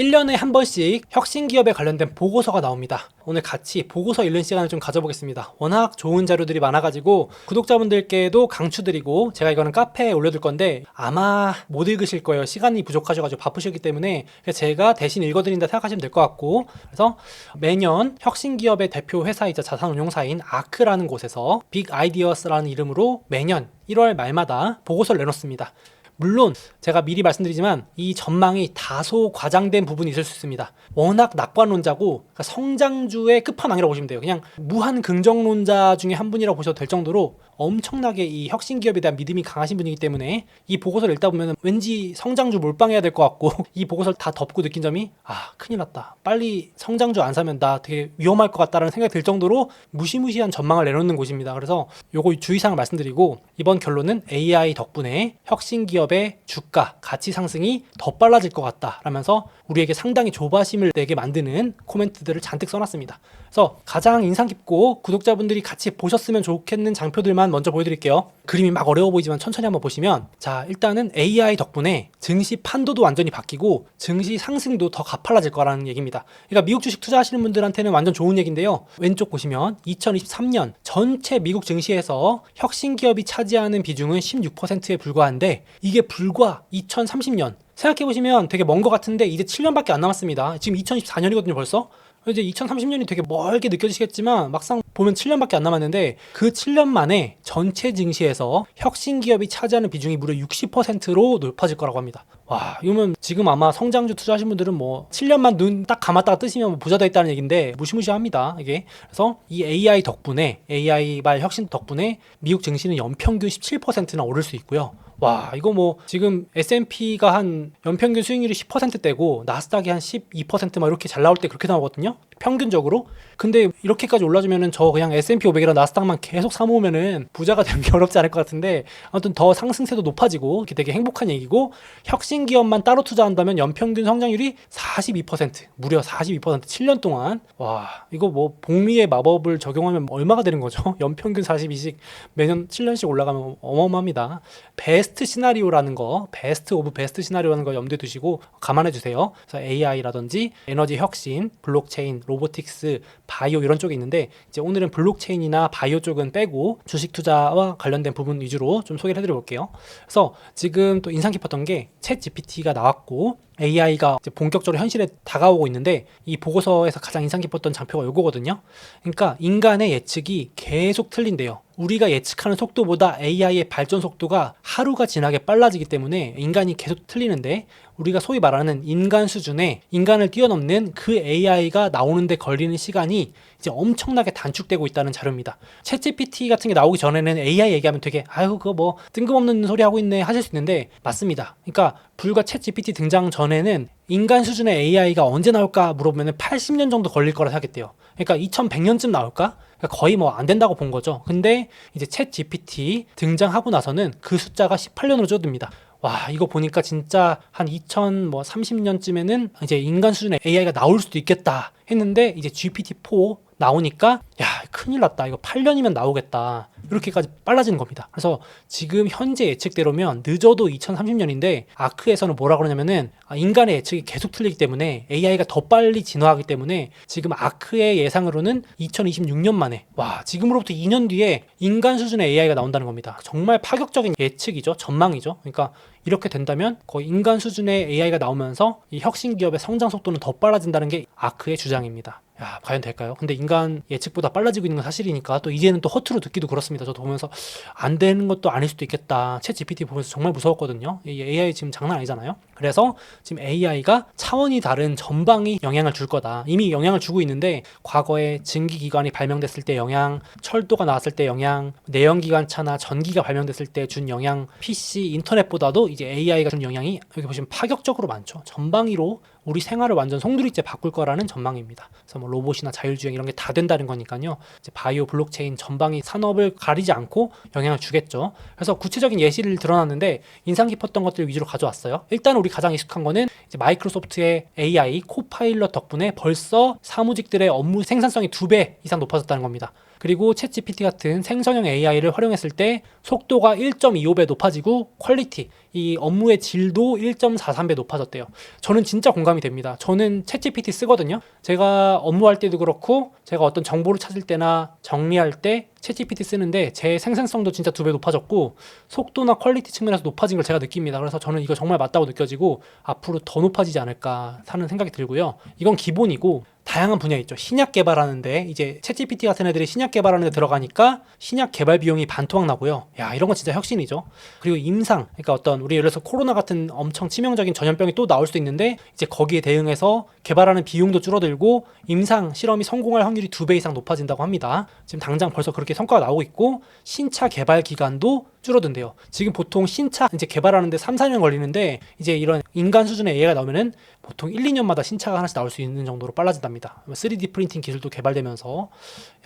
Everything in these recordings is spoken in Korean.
1년에 한 번씩 혁신 기업에 관련된 보고서가 나옵니다. 오늘 같이 보고서 읽는 시간을 좀 가져보겠습니다. 워낙 좋은 자료들이 많아가지고 구독자분들께도 강추드리고 제가 이거는 카페에 올려둘 건데 아마 못 읽으실 거예요. 시간이 부족하셔가지고 바쁘시기 때문에 제가 대신 읽어드린다 생각하시면 될 것 같고 그래서 매년 혁신 기업의 대표 회사이자 자산운용사인 아크라는 곳에서 빅 아이디어스라는 이름으로 매년 1월 말마다 보고서를 내놓습니다. 물론 제가 미리 말씀드리지만 이 전망이 다소 과장된 부분이 있을 수 있습니다. 워낙 낙관론자고 그러니까 성장주의 끝판왕이라고 보시면 돼요. 그냥 무한 긍정론자 중에 한 분이라고 보셔도 될 정도로 엄청나게 이 혁신 기업에 대한 믿음이 강하신 분이기 때문에 이 보고서를 읽다 보면 왠지 성장주 몰빵해야 될 것 같고 이 보고서를 다 덮고 느낀 점이 아 큰일 났다. 빨리 성장주 안 사면 나 되게 위험할 것 같다라는 생각이 들 정도로 무시무시한 전망을 내놓는 곳입니다. 그래서 요거 주의사항을 말씀드리고 이번 결론은 AI 덕분에 혁신 기업 의 주가 가치 상승이 더 빨라질 것 같다라면서 우리에게 상당히 조바심을 내게 만드는 코멘트들을 잔뜩 써놨습니다. 그래서 가장 인상 깊고 구독자분들이 같이 보셨으면 좋겠는 장표들만 먼저 보여드릴게요. 그림이 막 어려워 보이지만 천천히 한번 보시면 자 일단은 AI 덕분에 증시 판도도 완전히 바뀌고 증시 상승도 더 가팔라질 거라는 얘기입니다. 그러니까 미국 주식 투자하시는 분들한테는 완전 좋은 얘기인데요. 왼쪽 보시면 2023년 전체 미국 증시에서 혁신 기업이 차지하는 비중은 16%에 불과한데 이게 불과 2030년 생각해보시면 되게 먼 것 같은데 이제 7년밖에 안 남았습니다. 지금 2024년이거든요 벌써. 이제 2030년이 되게 멀게 느껴지시겠지만 막상 보면 7년밖에 안 남았는데 그 7년 만에 전체 증시에서 혁신 기업이 차지하는 비중이 무려 60%로 높아질 거라고 합니다. 와, 이러면 지금 아마 성장주 투자하신 분들은 뭐 7년만 눈 딱 감았다가 뜨시면 뭐 부자 됐다는 얘기인데 무시무시합니다. 이게. 그래서 이 AI 덕분에 AI 발 혁신 덕분에 미국 증시는 연평균 17%나 오를 수 있고요. 와 이거 뭐 지금 S&P가 한 연평균 수익률이 10%대고 나스닥이 한 12%막 이렇게 잘 나올 때 그렇게 나오거든요? 평균적으로? 근데 이렇게까지 올라주면은 저 그냥 S&P 500이랑 나스닥만 계속 사모으면은 부자가 되는 게 어렵지 않을 것 같은데 아무튼 더 상승세도 높아지고 되게 행복한 얘기고 혁신 기업만 따로 투자한다면 연평균 성장률이 42% 무려 42% 7년 동안. 와 이거 뭐 복리의 마법을 적용하면 얼마가 되는 거죠? 연평균 42씩 매년 7년씩 올라가면 어마어마합니다. 베스트 시나리오라는 거 베스트 오브 베스트 시나리오라는 거 염두에 두시고 감안해 주세요 그래서 AI라든지 에너지 혁신 블록체인 로보틱스 바이오 이런 쪽이 있는데 이제 오늘은 블록체인이나 바이오 쪽은 빼고 주식 투자와 관련된 부분 위주로 좀 소개를 해드려 볼게요. 그래서 지금 또 인상 깊었던 게챗 GPT가 나왔고 AI가 본격적으로 현실에 다가오고 있는데 이 보고서에서 가장 인상 깊었던 장표가 이거거든요. 그러니까 인간의 예측이 계속 틀린대요. 우리가 예측하는 속도보다 AI의 발전 속도가 하루가 지나게 빨라지기 때문에 인간이 계속 틀리는데 우리가 소위 말하는 인간 수준의 인간을 뛰어넘는 그 AI가 나오는데 걸리는 시간이 이제 엄청나게 단축되고 있다는 자료입니다. 챗GPT 같은 게 나오기 전에는 AI 얘기하면 되게 아유 그거 뭐 뜬금없는 소리 하고 있네 하실 수 있는데 맞습니다. 그러니까 불과 챗GPT 등장 전에는 인간 수준의 AI가 언제 나올까 물어보면 80년 정도 걸릴 거라 생각했대요. 그러니까 2100년쯤 나올까? 그러니까 거의 뭐 안 된다고 본 거죠. 근데 이제 챗 GPT 등장하고 나서는 그 숫자가 18년으로 줄어듭니다. 와 이거 보니까 진짜 한 2030년쯤에는 이제 인간 수준의 AI가 나올 수도 있겠다 했는데 이제 GPT-4 나오니까 야 큰일 났다. 이거 8년이면 나오겠다. 이렇게까지 빨라지는 겁니다. 그래서 지금 현재 예측대로면 늦어도 2030년인데 아크에서는 뭐라 그러냐면은 아, 인간의 예측이 계속 틀리기 때문에 AI가 더 빨리 진화하기 때문에 지금 아크의 예상으로는 2026년 만에 와 지금으로부터 2년 뒤에 인간 수준의 AI가 나온다는 겁니다. 정말 파격적인 예측이죠. 전망이죠. 그러니까 이렇게 된다면 거의 인간 수준의 AI가 나오면서 이 혁신 기업의 성장 속도는 더 빨라진다는 게 아크의 주장입니다. 야, 과연 될까요? 근데 인간 예측보다 빨라지고 있는 건 사실이니까 또 이제는 또 허투루 듣기도 그렇습니다. 저도 보면서 안 되는 것도 아닐 수도 있겠다. 챗 GPT 보면서 정말 무서웠거든요. 이 AI 지금 장난 아니잖아요. 그래서 지금 AI가 차원이 다른 전방이 영향을 줄 거다. 이미 영향을 주고 있는데 과거에 증기기관이 발명됐을 때 영향, 철도가 나왔을 때 영향, 내연기관차나 전기가 발명됐을 때 준 영향, PC, 인터넷보다도 이제 AI가 준 영향이 여기 보시면 파격적으로 많죠. 전방위로 우리 생활을 완전 송두리째 바꿀 거라는 전망입니다. 그래서 뭐 로봇이나 자율주행 이런 게 다 된다는 거니까요. 바이오 블록체인 전방위 산업을 가리지 않고 영향을 주겠죠. 그래서 구체적인 예시를 드러났는데 인상 깊었던 것들 위주로 가져왔어요. 일단 우리 가장 익숙한 거는 마이크로소프트의 AI 코파일럿 덕분에 벌써 사무직들의 업무 생산성이 두 배 이상 높아졌다는 겁니다. 그리고 챗GPT 같은 생성형 AI를 활용했을 때 속도가 1.25배 높아지고 퀄리티, 이 업무의 질도 1.43배 높아졌대요. 저는 진짜 공감이 됩니다. 저는 챗GPT 쓰거든요. 제가 업무할 때도 그렇고 제가 어떤 정보를 찾을 때나 정리할 때 챗GPT 쓰는데 제 생산성도 진짜 두 배 높아졌고 속도나 퀄리티 측면에서 높아진 걸 제가 느낍니다. 그래서 저는 이거 정말 맞다고 느껴지고 앞으로 더 높아지지 않을까 하는 생각이 들고요. 이건 기본이고 다양한 분야 있죠. 신약 개발하는데 이제 챗GPT 같은 애들이 신약 개발하는 데 들어가니까 신약 개발 비용이 반토막 나고요. 야 이런 건 진짜 혁신이죠. 그리고 임상, 그러니까 어떤 우리 예를 들어서 코로나 같은 엄청 치명적인 전염병이 또 나올 수도 있는데 이제 거기에 대응해서 개발하는 비용도 줄어들고 임상 실험이 성공할 확률이 두 배 이상 높아진다고 합니다. 지금 당장 벌써 그렇게 성과가 나오고 있고 신차 개발 기간도 줄어든대요. 지금 보통 신차 이제 개발하는데 3, 4년 걸리는데 이제 이런 인간 수준의 AI가 나오면은 보통 1, 2년마다 신차가 하나씩 나올 수 있는 정도로 빨라진답니다. 3D 프린팅 기술도 개발되면서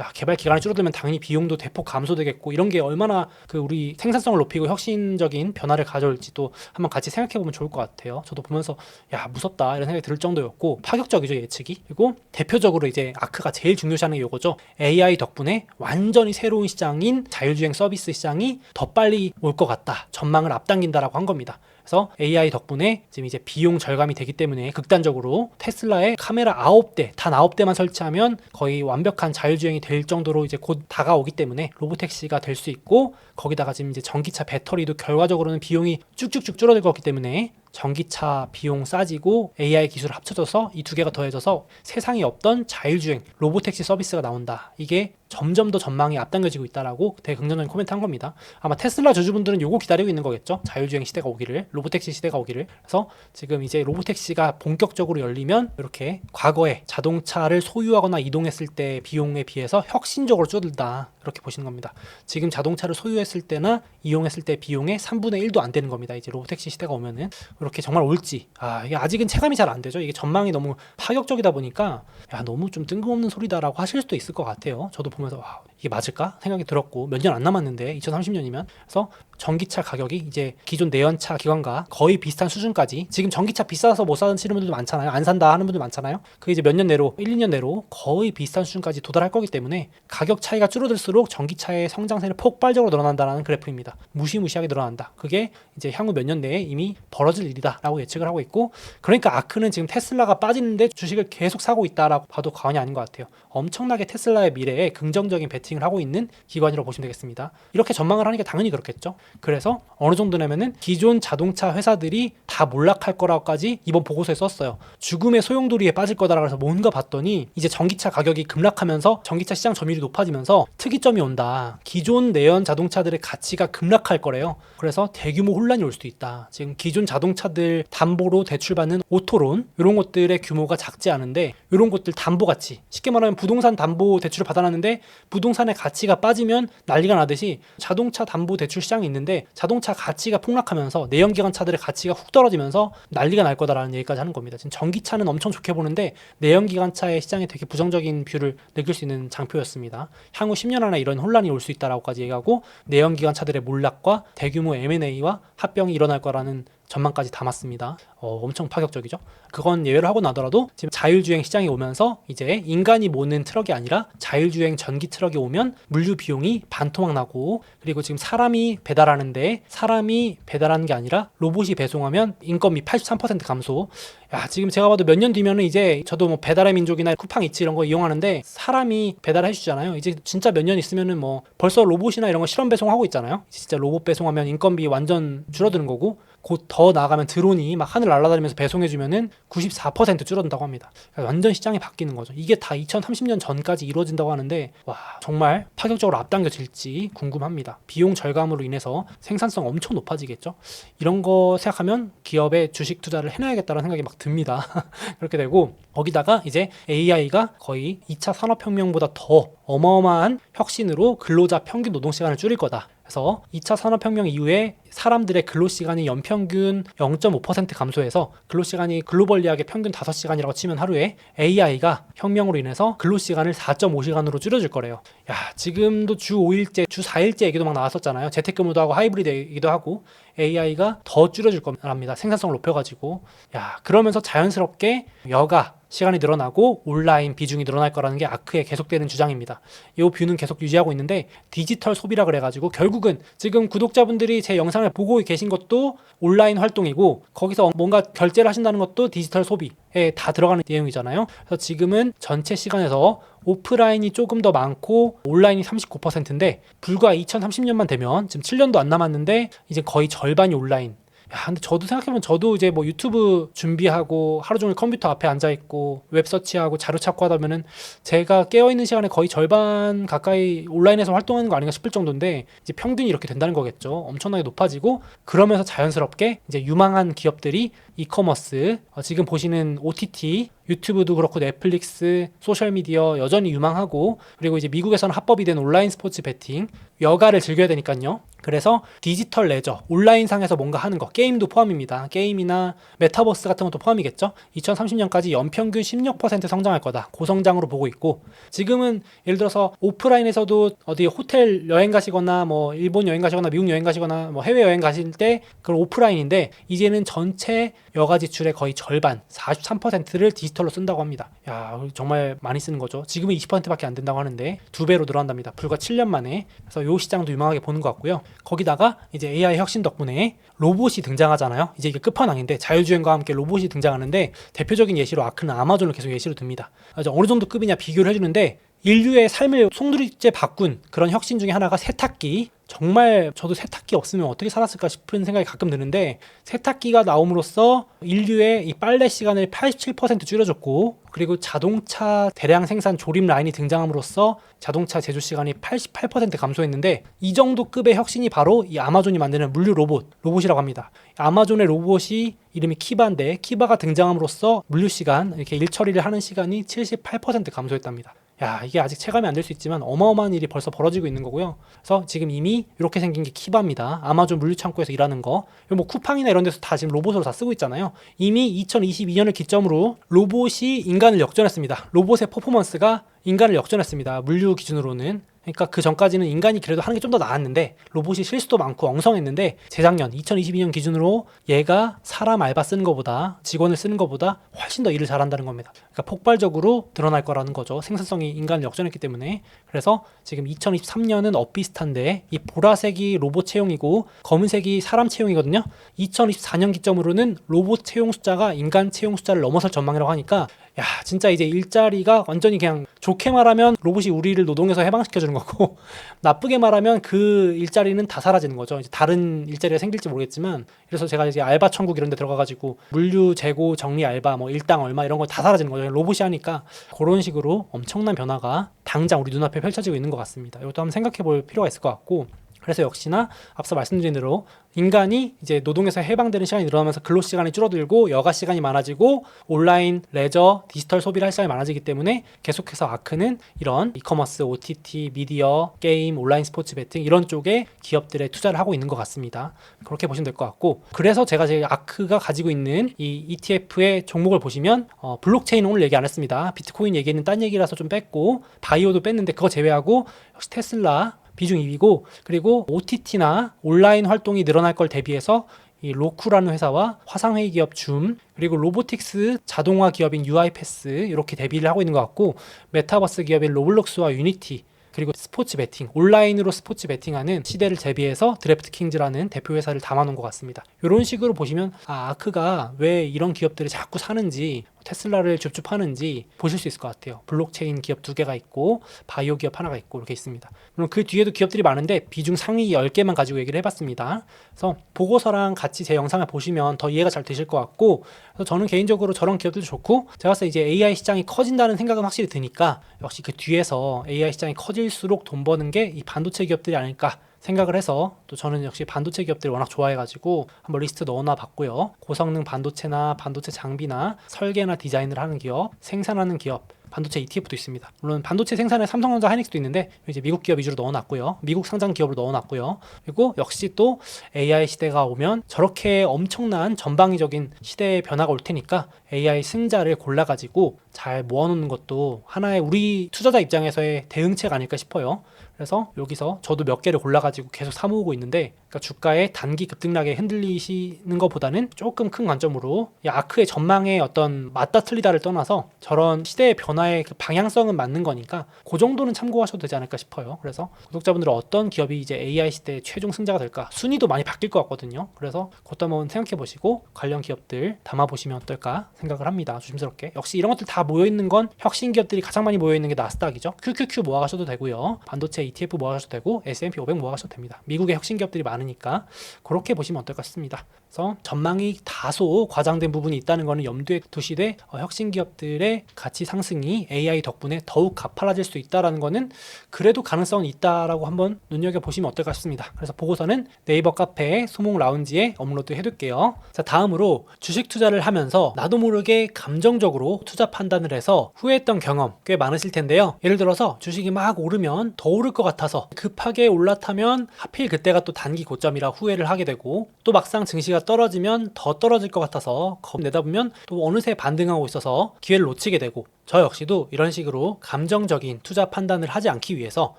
야, 개발 기간이 줄어들면 당연히 비용도 대폭 감소되겠고 이런 게 얼마나 그 우리 생산성을 높이고 혁신적인 변화를 가져올지 또 한번 같이 생각해 보면 좋을 것 같아요. 저도 보면서 야, 무섭다 이런 생각이 들 정도였고 파격적이죠, 예측이. 그리고 대표적으로 이제 아크가 제일 중요시하는 게 요거죠. AI 덕분에 완전히 새로운 시장인 자율주행 서비스 시장이 더 빨리 올 것 같다. 전망을 앞당긴다라고 한 겁니다. 그래서 AI 덕분에 지금 이제 비용 절감이 되기 때문에 극단적으로 테슬라의 카메라 9대, 단 9대만 설치하면 거의 완벽한 자율주행이 될 정도로 이제 곧 다가오기 때문에 로보택시가 될 수 있고 거기다가 지금 이제 전기차 배터리도 결과적으로는 비용이 쭉쭉쭉 줄어들 거기 때문에 전기차 비용 싸지고 AI 기술 합쳐져서 이 두 개가 더해져서 세상에 없던 자율주행 로보택시 서비스가 나온다. 이게 점점 더 전망이 앞당겨지고 있다라고 되게 긍정적인 코멘트 한 겁니다. 아마 테슬라 주주분들은 요거 기다리고 있는 거겠죠. 자율주행 시대가 오기를, 로보택시 시대가 오기를. 그래서 지금 이제 로보택시가 본격적으로 열리면 이렇게 과거에 자동차를 소유하거나 이동했을 때 비용에 비해서 혁신적으로 줄어들다. 이렇게 보시는 겁니다. 지금 자동차를 소유했을 때나 이용했을 때 비용의 3분의 1도 안 되는 겁니다. 이제 로보택시 시대가 오면은 이렇게 정말 올지. 아, 이게 아직은 체감이 잘 안 되죠. 이게 전망이 너무 파격적이다 보니까 야, 너무 좀 뜬금없는 소리다라고 하실 수도 있을 것 같아요. 저도 보면서 와, 이게 맞을까 생각이 들었고 몇 년 안 남았는데 2030년이면 그래서 전기차 가격이 이제 기존 내연차 기관과 거의 비슷한 수준까지 지금 전기차 비싸서 못 사는 분들도 많잖아요. 안 산다 하는 분들 많잖아요. 그게 이제 몇 년 내로 1, 2년 내로 거의 비슷한 수준까지 도달할 거기 때문에 가격 차이가 줄어들수록 전기차의 성장세는 폭발적으로 늘어난다는 그래프입니다. 무시무시하게 늘어난다. 그게 이제 향후 몇 년 내에 이미 벌어질 일이다라고 예측을 하고 있고 그러니까 아크는 지금 테슬라가 빠지는데 주식을 계속 사고 있다라고 봐도 과언이 아닌 것 같아요. 엄청나게 테슬라의 미래에 긍정적인 베팅을 하고 있는 기관이라고 보시면 되겠습니다. 이렇게 전망을 하니까 당연히 그렇겠죠. 그래서 어느 정도냐면은 기존 자동차 회사들이 다 몰락할 거라고까지 이번 보고서에 썼어요. 죽음의 소용돌이에 빠질 거다라고 해서 뭔가 봤더니 이제 전기차 가격이 급락하면서 전기차 시장 점유율이 높아지면서 특이점이 온다. 기존 내연 자동차들의 가치가 급락할 거래요. 그래서 대규모 혼란이 올 수도 있다. 지금 기존 자동차 들 담보로 대출받는 오토론 이런 것들의 규모가 작지 않은데 이런 것들 담보 가치 쉽게 말하면 부동산 담보 대출을 받아놨는데 부동산의 가치가 빠지면 난리가 나듯이 자동차 담보 대출 시장이 있는데 자동차 가치가 폭락하면서 내연기관 차들의 가치가 훅 떨어지면서 난리가 날 거다라는 얘기까지 하는 겁니다. 지금 전기차는 엄청 좋게 보는데 내연기관차의 시장에 되게 부정적인 뷰를 느낄 수 있는 장표였습니다. 향후 10년 안에 이런 혼란이 올 수 있다라고까지 얘기하고 내연기관차들의 몰락과 대규모 M&A와 합병이 일어날 거라는 전망까지 담았습니다. 어, 엄청 파격적이죠. 그건 예외로 하고 나더라도 지금 자율주행 시장이 오면서 이제 인간이 모는 트럭이 아니라 자율주행 전기 트럭이 오면 물류 비용이 반토막 나고 그리고 지금 사람이 배달하는데 사람이 배달하는 게 아니라 로봇이 배송하면 인건비 83% 감소. 야, 지금 제가 봐도 몇 년 뒤면은 이제 저도 뭐 배달의 민족이나 쿠팡 이츠 이런 거 이용하는데 사람이 배달해 주잖아요. 이제 진짜 몇 년 있으면은 뭐 벌써 로봇이나 이런 거 실험 배송하고 있잖아요. 진짜 로봇 배송하면 인건비 완전 줄어드는 거고 곧 더 나아가면 드론이 막 하늘 날아다니면서 배송해주면은 94% 줄어든다고 합니다. 그러니까 완전 시장이 바뀌는 거죠. 이게 다 2030년 전까지 이루어진다고 하는데 와 정말 파격적으로 앞당겨질지 궁금합니다. 비용 절감으로 인해서 생산성 엄청 높아지겠죠. 이런 거 생각하면 기업에 주식 투자를 해놔야겠다는 생각이 막 듭니다. 그렇게 되고 거기다가 이제 AI가 거의 2차 산업혁명보다 더 어마어마한 혁신으로 근로자 평균 노동 시간을 줄일 거다. 그래서 2차 산업혁명 이후에 사람들의 근로 시간이 연평균 0.5% 감소해서 근로 시간이 글로벌리하게 평균 5시간이라고 치면 하루에 AI가 혁명으로 인해서 근로 시간을 4.5시간으로 줄여줄 거래요. 야, 지금도 주 5일째, 주 4일째 얘기도 막 나왔었잖아요. 재택근무도 하고 하이브리드 얘기도 하고 AI가 더 줄여줄 겁니다. 생산성을 높여가지고 야 그러면서 자연스럽게 여가 시간이 늘어나고 온라인 비중이 늘어날 거라는 게 아크의 계속되는 주장입니다. 이 뷰는 계속 유지하고 있는데 디지털 소비라 그래가지고 결국은 지금 구독자분들이 제 영상을 보고 계신 것도 온라인 활동이고 거기서 뭔가 결제를 하신다는 것도 디지털 소비에 다 들어가는 내용이잖아요. 그래서 지금은 전체 시간에서 오프라인이 조금 더 많고 온라인이 39%인데 불과 2030년만 되면 지금 7년도 안 남았는데 이제 거의 절반이 온라인 야, 근데 저도 생각해보면 저도 이제 뭐 유튜브 준비하고 하루 종일 컴퓨터 앞에 앉아 있고 웹 서치하고 자료 찾고 하다 보면은 제가 깨어 있는 시간에 거의 절반 가까이 온라인에서 활동하는 거 아닌가 싶을 정도인데 이제 평균이 이렇게 된다는 거겠죠. 엄청나게 높아지고 그러면서 자연스럽게 이제 유망한 기업들이 이커머스 어, 지금 보시는 OTT 유튜브도 그렇고 넷플릭스 소셜 미디어 여전히 유망하고 그리고 이제 미국에서는 합법이 된 온라인 스포츠 베팅 여가를 즐겨야 되니까요. 그래서 디지털 레저 온라인상에서 뭔가 하는 거 게임도 포함입니다. 게임이나 메타버스 같은 것도 포함이겠죠. 2030년까지 연평균 16% 성장할 거다. 고성장으로 보고 있고 지금은 예를 들어서 오프라인에서도 어디 호텔 여행 가시거나 뭐 일본 여행 가시거나 미국 여행 가시거나 뭐 해외 여행 가실 때 그건 오프라인인데 이제는 전체 여가 지출의 거의 절반 43%를 디지털로 쓴다고 합니다. 야 정말 많이 쓰는 거죠. 지금은 20%밖에 안 된다고 하는데 두 배로 늘어난답니다. 불과 7년 만에 그래서 요 시장도 유망하게 보는 것 같고요. 거기다가 이제 AI 혁신 덕분에 로봇이 등장하잖아요. 이제 이게 끝판왕인데 자율주행과 함께 로봇이 등장하는데 대표적인 예시로 아크는 아마존을 계속 예시로 듭니다. 그래서 어느 정도 급이냐 비교를 해주는데 인류의 삶을 송두리째 바꾼 그런 혁신 중에 하나가 세탁기. 정말 저도 세탁기 없으면 어떻게 살았을까 싶은 생각이 가끔 드는데 세탁기가 나옴으로써 인류의 이 빨래 시간을 87% 줄여줬고 그리고 자동차 대량 생산 조립 라인이 등장함으로써 자동차 제조 시간이 88% 감소했는데 이 정도 급의 혁신이 바로 이 아마존이 만드는 물류 로봇 로봇이라고 합니다. 아마존의 로봇이 이름이 키바인데 키바가 등장함으로써 물류 시간 이렇게 일 처리를 하는 시간이 78% 감소했답니다. 야 이게 아직 체감이 안 될 수 있지만 어마어마한 일이 벌써 벌어지고 있는 거고요. 그래서 지금 이미 이렇게 생긴 게 키바입니다. 아마존 물류 창고에서 일하는 거. 뭐 쿠팡이나 이런 데서 다 지금 로봇으로 다 쓰고 있잖아요. 이미 2022년을 기점으로 로봇이 인간을 역전했습니다. 로봇의 퍼포먼스가 인간을 역전했습니다. 물류 기준으로는. 그러니까 그 전까지는 인간이 그래도 하는 게 좀 더 나았는데 로봇이 실수도 많고 엉성했는데 재작년 2022년 기준으로 얘가 사람 알바 쓰는 것보다 직원을 쓰는 것보다 훨씬 더 일을 잘한다는 겁니다. 그러니까 폭발적으로 드러날 거라는 거죠. 생산성이 인간을 역전했기 때문에 그래서 지금 2023년은 엇비슷한데 이 보라색이 로봇 채용이고 검은색이 사람 채용이거든요. 2024년 기점으로는 로봇 채용 숫자가 인간 채용 숫자를 넘어설 전망이라고 하니까 야 진짜 이제 일자리가 완전히 그냥 좋게 말하면 로봇이 우리를 노동에서 해방시켜 주는 거고 나쁘게 말하면 그 일자리는 다 사라지는 거죠. 이제 다른 일자리가 생길지 모르겠지만 그래서 제가 이제 알바 천국 이런 데 들어가 가지고 물류 재고 정리 알바 뭐 일당 얼마 이런 거 다 사라지는 거죠. 로봇이 하니까 그런 식으로 엄청난 변화가 당장 우리 눈앞에 펼쳐지고 있는 것 같습니다. 이것도 한번 생각해 볼 필요가 있을 것 같고 그래서 역시나 앞서 말씀드린 대로 인간이 이제 노동에서 해방되는 시간이 늘어나면서 근로 시간이 줄어들고 여가 시간이 많아지고 온라인, 레저, 디지털 소비를 할 시간이 많아지기 때문에 계속해서 아크는 이런 이커머스, OTT, 미디어, 게임, 온라인 스포츠 베팅 이런 쪽에 기업들에 투자를 하고 있는 것 같습니다. 그렇게 보시면 될 것 같고 그래서 제가 제 아크가 가지고 있는 이 ETF의 종목을 보시면 어, 블록체인 오늘 얘기 안 했습니다. 비트코인 얘기는 딴 얘기라서 좀 뺐고 바이오도 뺐는데 그거 제외하고 역시 테슬라 비중 2위고 그리고 OTT나 온라인 활동이 늘어날 걸 대비해서 이 로쿠라는 회사와 화상회의 기업 줌 그리고 로보틱스 자동화 기업인 UiPath 이렇게 대비를 하고 있는 것 같고 메타버스 기업인 로블록스와 유니티 그리고 스포츠 베팅 온라인으로 스포츠 베팅하는 시대를 대비해서 드래프트 킹즈라는 대표 회사를 담아놓은 것 같습니다. 이런 식으로 보시면 아 아크가 왜 이런 기업들을 자꾸 사는지 테슬라를 줍줍하는지 보실 수 있을 것 같아요. 블록체인 기업 두 개가 있고 바이오 기업 하나가 있고 이렇게 있습니다. 물론 그 뒤에도 기업들이 많은데 비중 상위 10개만 가지고 얘기를 해봤습니다. 그래서 보고서랑 같이 제 영상을 보시면 더 이해가 잘 되실 것 같고 그래서 저는 개인적으로 저런 기업들도 좋고 제가 봤을 때 이제 AI 시장이 커진다는 생각은 확실히 드니까 역시 그 뒤에서 AI 시장이 커질수록 돈 버는 게 이 반도체 기업들이 아닐까 생각을 해서 또 저는 역시 반도체 기업들을 워낙 좋아해가지고 한번 리스트 넣어놔 봤고요. 고성능 반도체나 반도체 장비나 설계나 디자인을 하는 기업, 생산하는 기업, 반도체 ETF도 있습니다. 물론 반도체 생산에 삼성전자, 하이닉스도 있는데 이제 미국 기업 위주로 넣어놨고요. 미국 상장 기업으로 넣어놨고요. 그리고 역시 또 AI 시대가 오면 저렇게 엄청난 전방위적인 시대의 변화가 올 테니까 AI 승자를 골라가지고 잘 모아놓는 것도 하나의 우리 투자자 입장에서의 대응책 아닐까 싶어요. 그래서 여기서 저도 몇 개를 골라가지고 계속 사모으고 있는데 그러니까 주가의 단기 급등락에 흔들리시는 것보다는 조금 큰 관점으로 이 아크의 전망에 어떤 맞다 틀리다를 떠나서 저런 시대의 변화의 그 방향성은 맞는 거니까 그 정도는 참고하셔도 되지 않을까 싶어요. 그래서 구독자분들은 어떤 기업이 이제 AI 시대의 최종 승자가 될까 순위도 많이 바뀔 것 같거든요. 그래서 그것도 한번 생각해 보시고 관련 기업들 담아 보시면 어떨까 생각을 합니다. 조심스럽게 역시 이런 것들 다 모여 있는 건 혁신 기업들이 가장 많이 모여 있는 게 나스닥이죠. QQQ 모아가셔도 되고요. 반도체 ETF 모아가셔도 되고 S&P 500 모아가셔도 됩니다. 미국의 혁신 기업들이 많 으니까 그렇게 보시면 어떨까 싶습니다. 그래서 전망이 다소 과장된 부분이 있다는 것은 염두에 두시되 어, 혁신 기업들의 가치 상승이 AI 덕분에 더욱 가팔라질 수 있다라는 것은 그래도 가능성은 있다라고 한번 눈여겨 보시면 어떨까 싶습니다. 그래서 보고서는 네이버 카페 소몽 라운지에 업로드 해둘게요. 자 다음으로 주식 투자를 하면서 나도 모르게 감정적으로 투자 판단을 해서 후회했던 경험 꽤 많으실 텐데요. 예를 들어서 주식이 막 오르면 더 오를 것 같아서 급하게 올라타면 하필 그때가 또 단기 고점이라 후회를 하게 되고 또 막상 증시가 떨어지면 더 떨어질 것 같아서 겁 내다 보면 또 어느새 반등하고 있어서 기회를 놓치게 되고 저 역시도 이런 식으로 감정적인 투자 판단을 하지 않기 위해서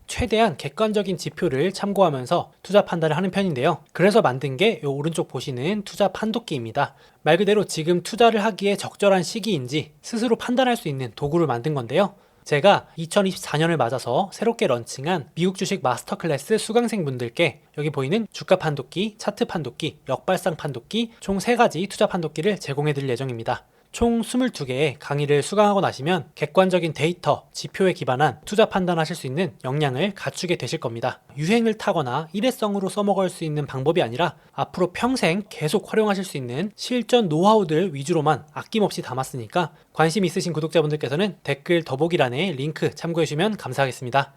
최대한 객관적인 지표를 참고하면서 투자 판단을 하는 편인데요. 그래서 만든 게 이 오른쪽 보시는 투자 판독기입니다. 말 그대로 지금 투자를 하기에 적절한 시기인지 스스로 판단할 수 있는 도구를 만든 건데요. 제가 2024년을 맞아서 새롭게 런칭한 미국 주식 마스터 클래스 수강생분들께 여기 보이는 주가 판독기, 차트 판독기, 역발상 판독기 총 3가지 투자 판독기를 제공해 드릴 예정입니다. 총 22개의 강의를 수강하고 나시면 객관적인 데이터, 지표에 기반한 투자 판단하실 수 있는 역량을 갖추게 되실 겁니다. 유행을 타거나 일회성으로 써먹을 수 있는 방법이 아니라 앞으로 평생 계속 활용하실 수 있는 실전 노하우들 위주로만 아낌없이 담았으니까 관심 있으신 구독자분들께서는 댓글 더보기란에 링크 참고해 주시면 감사하겠습니다.